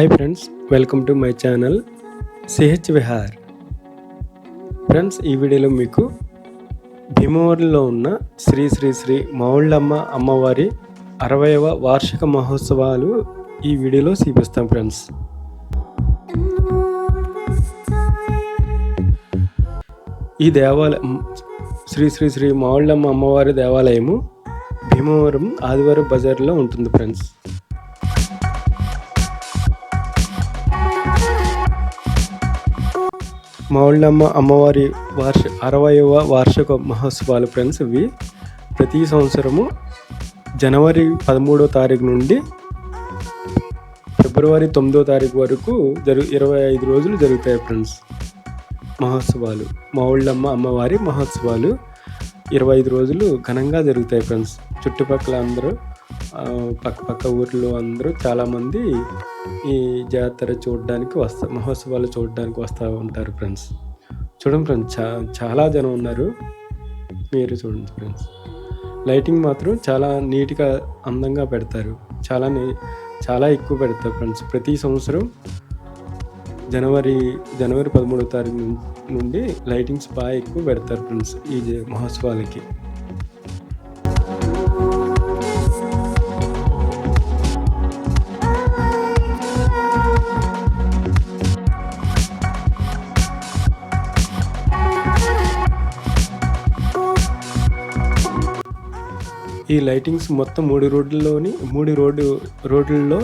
Hi friends welcome to my channel CH Vihar friends ఈ వీడియోలో మీకు భీమవరంలో ఉన్న శ్రీ శ్రీ శ్రీ మౌళ్ళమ్మ అమ్మవారి అరవైవ వార్షిక మహోత్సవాలు ఈ వీడియోలో చూపిస్తాం ఫ్రెండ్స్ ఈ దేవాలయం శ్రీ శ్రీ శ్రీ మౌళ్ళమ్మ అమ్మవారి దేవాలయము భీమవరం ఆదివారం బజార్లో ఉంటుంది ఫ్రెండ్స్ మౌళ్ళమ్మ అమ్మవారి వార్ష అరవైవ వార్షిక మహోత్సవాలు ఫ్రెండ్స్ ఇవి. ప్రతి సంవత్సరము జనవరి పదమూడో తారీఖు నుండి ఫిబ్రవరి తొమ్మిదో తారీఖు వరకు జరుగు ఇరవై ఐదు రోజులు జరుగుతాయి ఫ్రెండ్స్ మహోత్సవాలు. మౌళ్ళమ్మ అమ్మవారి మహోత్సవాలు ఇరవై ఐదు రోజులు ఘనంగా జరుగుతాయి ఫ్రెండ్స్. చుట్టుపక్కల అందరూ పక్క పక్క ఊర్లో అందరూ చాలామంది ఈ జాతర చూడడానికి వస్తా మహోత్సవాలు చూడడానికి వస్తూ ఉంటారు ఫ్రెండ్స్. చూడండి ఫ్రెండ్స్ చా చాలా జనం ఉన్నారు. మీరు చూడండి ఫ్రెండ్స్. లైటింగ్ మాత్రం చాలా నీట్గా అందంగా పెడతారు. చాలా చాలా ఎక్కువ పెడతారు ఫ్రెండ్స్. ప్రతి సంవత్సరం జనవరి జనవరి పదమూడో తారీఖు నుండి లైటింగ్స్ బాగా ఎక్కువ పెడతారు ఫ్రెండ్స్ ఈ జ- మహోత్సవాలకి. ఈ లైటింగ్స్ మొత్తం మూడు రోడ్లలోని మూడు రోడ్డు రోడ్లలో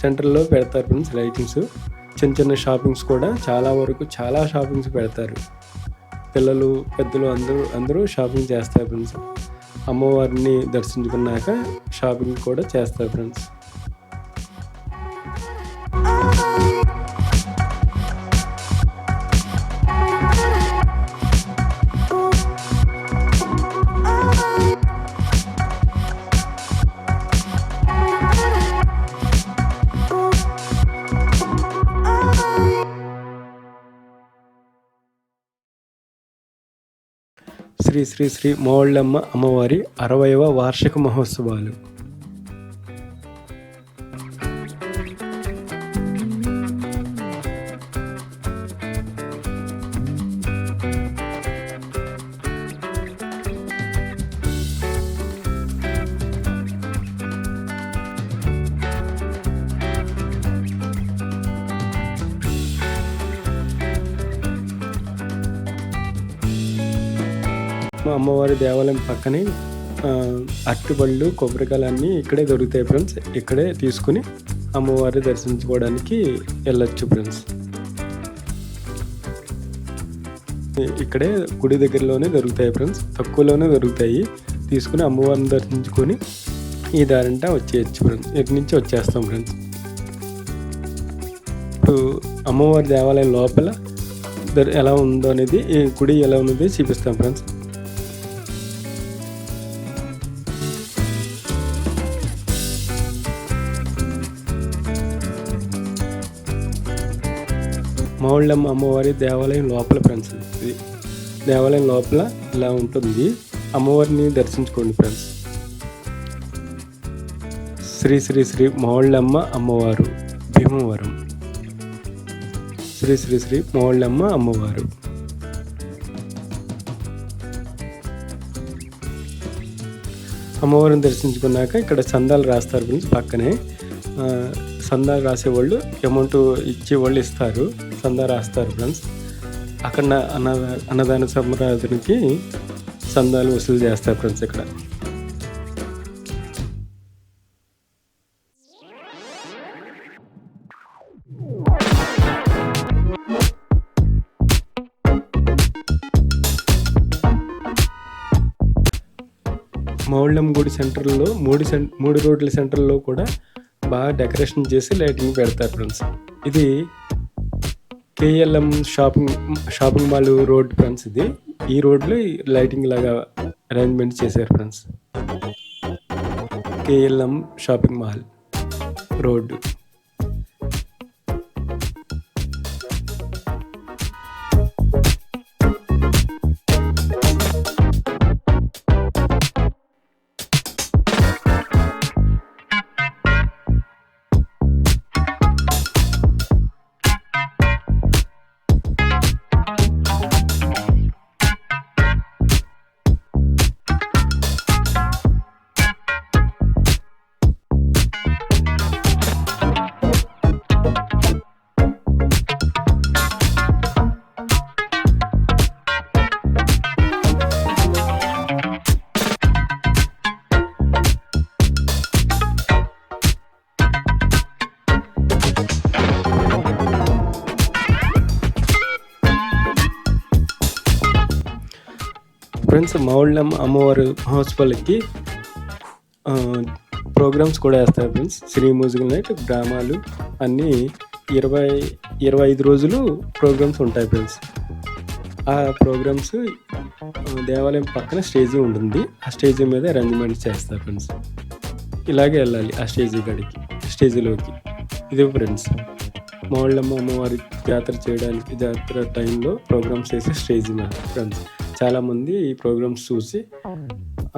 సెంటర్లో పెడతారు ఫ్రెండ్స్ లైటింగ్స్ చిన్న చిన్న షాపింగ్స్ కూడా చాలా వరకు చాలా షాపింగ్స్ పెడతారు. పిల్లలు పెద్దలు అందరూ అందరూ షాపింగ్ చేస్తారు ఫ్రెండ్స్. అమ్మవారిని దర్శించుకున్నాక షాపింగ్ కూడా చేస్తారు ఫ్రెండ్స్. Oh, శ్రీ శ్రీ శ్రీ మోళ్ళమ్మ అమ్మవారి అరవైవ వార్షిక మహోత్సవాలు. మా అమ్మవారి దేవాలయం పక్కనే అరటిపళ్ళు కొబ్బరికాయలు అన్నీ ఇక్కడే దొరుకుతాయి ఫ్రెండ్స్ ఇక్కడే తీసుకుని అమ్మవారిని దర్శించుకోవడానికి వెళ్ళొచ్చు ఫ్రెండ్స్ ఇక్కడే గుడి దగ్గరలోనే దొరుకుతాయి ఫ్రెండ్స్ తక్కువలోనే దొరుకుతాయి. తీసుకుని అమ్మవారిని దర్శించుకొని ఈ దారంట వచ్చేయచ్చు ఫ్రెండ్స్ ఇటు నుంచి వచ్చేస్తాం ఫ్రెండ్స్ ఇప్పుడు అమ్మవారి దేవాలయం లోపల ఎలా ఉందో అనేది ఈ గుడి ఎలా ఉన్నది చూపిస్తాం ఫ్రెండ్స్ మావుళ్ళమ్మ అమ్మవారి దేవాలయం లోపల ఫ్రెండ్స్. ఇది దేవాలయం లోపల ఇలా ఉంటుంది. అమ్మవారిని దర్శించుకోండి ఫ్రెండ్స్. శ్రీ శ్రీ శ్రీ మావుళ్ళమ్మ అమ్మవారు భీమవరం. శ్రీ శ్రీ శ్రీ మౌళ్ళమ్మ అమ్మవారు. అమ్మవారిని దర్శించుకున్నాక ఇక్కడ చందాలు రాస్తారు ఫ్రెండ్స్ పక్కనే. చందాలు సందాలు రాసేవాళ్ళు అమౌంట్ ఇచ్చేవాళ్ళు ఇస్తారు. సందా రాస్తారు ఫ్రెండ్స్. అక్కడ అన్నద అన్నదాన సంరాధనకి సందాలు వసూలు చేస్తారు ఫ్రెండ్స్ ఇక్కడ. మౌళ్ళం గుడి సెంటర్లో మూడు సెం మూడు రోడ్ల సెంటర్లో కూడా బాగా డెకరేషన్ చేసి లైటింగ్ పెడతారు ఫ్రెండ్స్. ఇది KLM shopping shopping mall road friends ఇది. ఈ రోడ్లో లైటింగ్ లాగా అరేంజ్మెంట్ చేశారు friends. KLM shopping mall road friends మౌళ్ళం అమ్మవారి మహోత్సవాలకి ప్రోగ్రామ్స్ కూడా వేస్తారు ఫ్రెండ్స్. సినీ మ్యూజికల్ నైట్ డ్రామాలు అన్నీ ఇరవై ఇరవై ఐదు రోజులు ప్రోగ్రామ్స్ ఉంటాయి ఫ్రెండ్స్. ఆ ప్రోగ్రామ్స్ దేవాలయం పక్కన స్టేజీ ఉంటుంది. ఆ స్టేజీ మీద అరేంజ్మెంట్స్ చేస్తారు ఫ్రెండ్స్. ఇలాగే వెళ్ళాలి ఆ స్టేజీ కాడికి స్టేజీలోకి. ఇది ఫ్రెండ్స్ మౌళ్ళమ్మ అమ్మవారి జాతర చేయడానికి జాతర టైంలో ప్రోగ్రామ్స్ చేసే స్టేజ్ ఫ్రెండ్స్. చాలామంది ఈ ప్రోగ్రామ్స్ చూసి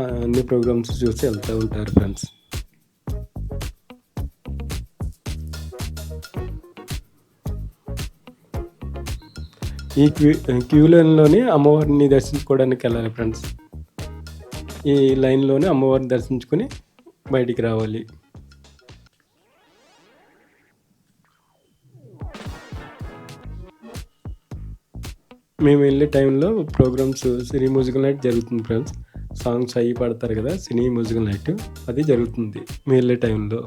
అన్ని ప్రోగ్రామ్స్ చూసి వెళ్తూ ఉంటారు ఫ్రెండ్స్. ఈ క్యూ క్యూ లైన్లోనే అమ్మవారిని దర్శించుకోవడానికి వెళ్ళాలి ఫ్రెండ్స్. ఈ లైన్లోనే అమ్మవారిని దర్శించుకొని బయటికి రావాలి. మేము వెళ్ళే టైంలో ప్రోగ్రామ్స్ సినీ మ్యూజికల్ నైట్ జరుగుతుంది ఫ్రెండ్స్ సాంగ్స్ అవి పడతారు కదా సినీ మ్యూజికల్ నైట్ అది జరుగుతుంది మేము వెళ్ళే టైంలో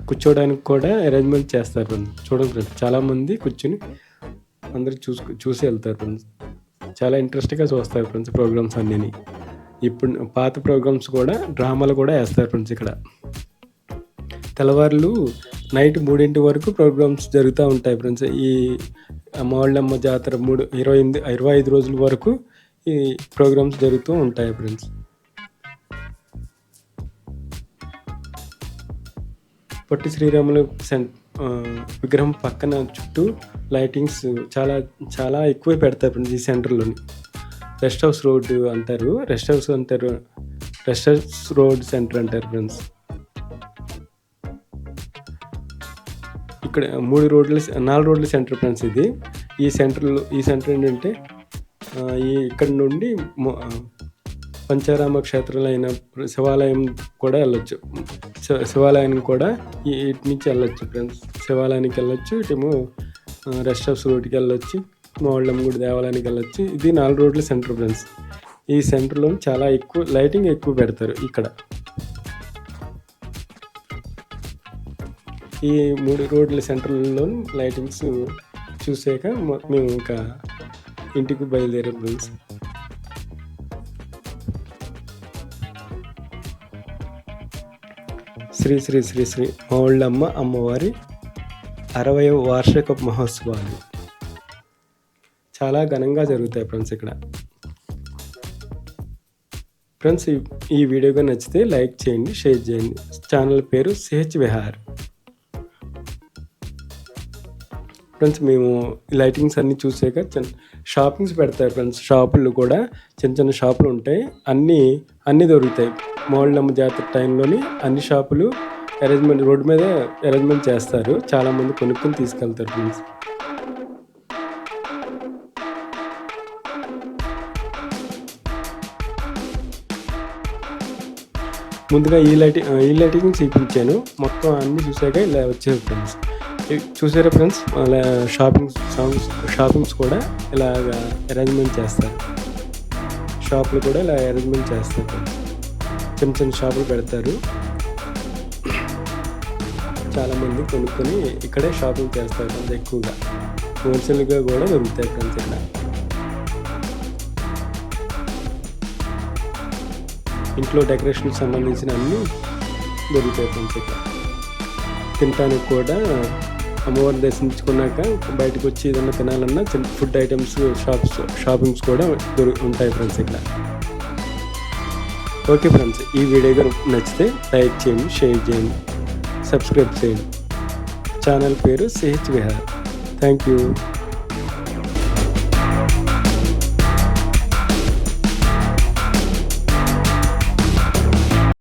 కూర్చోవడానికి కూడా అరేంజ్మెంట్ చేస్తారు ఫ్రెండ్స్ చూడండి ఫ్రెండ్స్ చాలామంది కూర్చుని అందరూ చూసుకు చూసి వెళ్తారు ఫ్రెండ్స్ చాలా ఇంట్రెస్ట్గా చూస్తారు ఫ్రెండ్స్ ప్రోగ్రామ్స్ అన్నీ ఇప్పుడు పాత ప్రోగ్రామ్స్ కూడా డ్రామాలు కూడా వేస్తారు ఫ్రెండ్స్ ఇక్కడ. తెల్లవారులు నైట్ మూడింటి వరకు ప్రోగ్రామ్స్ జరుగుతూ ఉంటాయి ఫ్రెండ్స్. ఈ మాళ్ళమ్మ జాతర మూడు ఇరవై ఎనిమిది ఇరవై ఐదు రోజుల వరకు ఈ ప్రోగ్రామ్స్ జరుగుతూ ఉంటాయి ఫ్రెండ్స్. పొట్టి శ్రీరాములు సెన్ విగ్రహం పక్కన చుట్టూ లైటింగ్స్ చాలా చాలా ఎక్కువ పెడతారు ఫ్రెండ్స్ ఈ సెంటర్లోని. రెస్ట్ హౌస్ రోడ్ అంటారు రెస్ట్ హౌస్ అంటారు రెస్ట్ హౌస్ రోడ్ సెంటర్ అంటారు ఫ్రెండ్స్. ఇక్కడ మూడు రోడ్ల నాలుగు రోడ్ల సెంటర్ ఫ్రెండ్స్ ఇది. ఈ సెంటర్లో ఈ సెంటర్ ఏంటంటే ఈ ఇక్కడ నుండి పంచారామ క్షేత్రాలు అయిన శివాలయం కూడా వెళ్ళొచ్చు. శివాలయానికి కూడా ఇటు నుంచి వెళ్ళొచ్చు ఫ్రెండ్స్. శివాలయానికి వెళ్ళొచ్చు ఇటేమో రెస్ట్ హౌస్ రోడ్కి వెళ్ళొచ్చు మాళ్ళమ్మ గుడి దేవాలయానికి వెళ్ళొచ్చు. ఇది నాలుగు రోడ్ల సెంటర్ ఫ్రెండ్స్. ఈ సెంటర్లో చాలా ఎక్కువ లైటింగ్ ఎక్కువ పెడతారు ఇక్కడ. ఈ మూడు రోడ్ల సెంటర్లో లైటింగ్స్ చూసాక మేము ఇంకా ఇంటికి బయలుదేరే ఫ్రెండ్స్. శ్రీ శ్రీ శ్రీ శ్రీ మావుళ్ళమ్మ అమ్మవారి అరవై వార్షిక మహోత్సవాలు. చాలా ఘనంగా జరుగుతాయి ఫ్రెండ్స్ ఇక్కడ. ఫ్రెండ్స్ ఈ- ఈ వీడియోగా నచ్చితే లైక్ చేయండి షేర్ చేయండి. ఛానల్ పేరు సిహెచ్ విహార్. ఫ్రెండ్స్ మేము లైటింగ్స్ అన్నీ చూసాక చిన్న షాపింగ్స్ పెడతాయి ఫ్రెండ్స్. షాపులు కూడా చిన్న చిన్న షాపులు ఉంటాయి. అన్నీ అన్నీ దొరుకుతాయి. మోళ్ళమ్మ జాతర టైంలోని అన్ని షాపులు అరేంజ్మెంట్ రోడ్డు మీద అరేంజ్మెంట్ చేస్తారు. చాలామంది కొనుక్కొని తీసుకెళ్తారు ఫ్రెండ్స్. ముందుగా ఈ లైటింగ్ ఈ లైటింగ్ చూపించాను మొత్తం అన్నీ చూసాక ఇలా వచ్చాయి ఫ్రెండ్స్. చూసారా ఫ్రెండ్స్ అలా షాపింగ్ సాంగ్స్ షాపింగ్స్ కూడా ఇలాగా అరేంజ్మెంట్ చేస్తారు. షాపులు కూడా ఇలా అరేంజ్మెంట్ చేస్తారు. చిన్న చిన్న షాపులు పెడతారు. చాలామంది కొనుక్కొని ఇక్కడే షాపింగ్ చేస్తారు. ఫ్రెండ్స్ ఎక్కువగా. హోల్సేల్గా కూడా దొరుకుతాయి ఫ్రెండ్స్ ఇక్కడ ఇంట్లో డెకరేషన్కి సంబంధించిన అన్నీ దొరుకుతాయి ఫ్రెండ్స్ ఇక్కడ. తినడానికి కూడా అమ్మవారిని దర్శించుకున్నాక బయటకు వచ్చి ఏదైనా తినాలన్నా చిన్న ఫుడ్ ఐటమ్స్ షాప్స్ షాపింగ్స్ కూడా దొరి ఉంటాయి ఫ్రెండ్స్ ఇక్కడ. ఓకే ఫ్రెండ్స్ ఈ వీడియో కనుక నచ్చితే లైక్ చేయండి షేర్ చేయండి సబ్స్క్రైబ్ చేయండి. ఛానల్ పేరు సిహెచ్ విహార్. Thank you.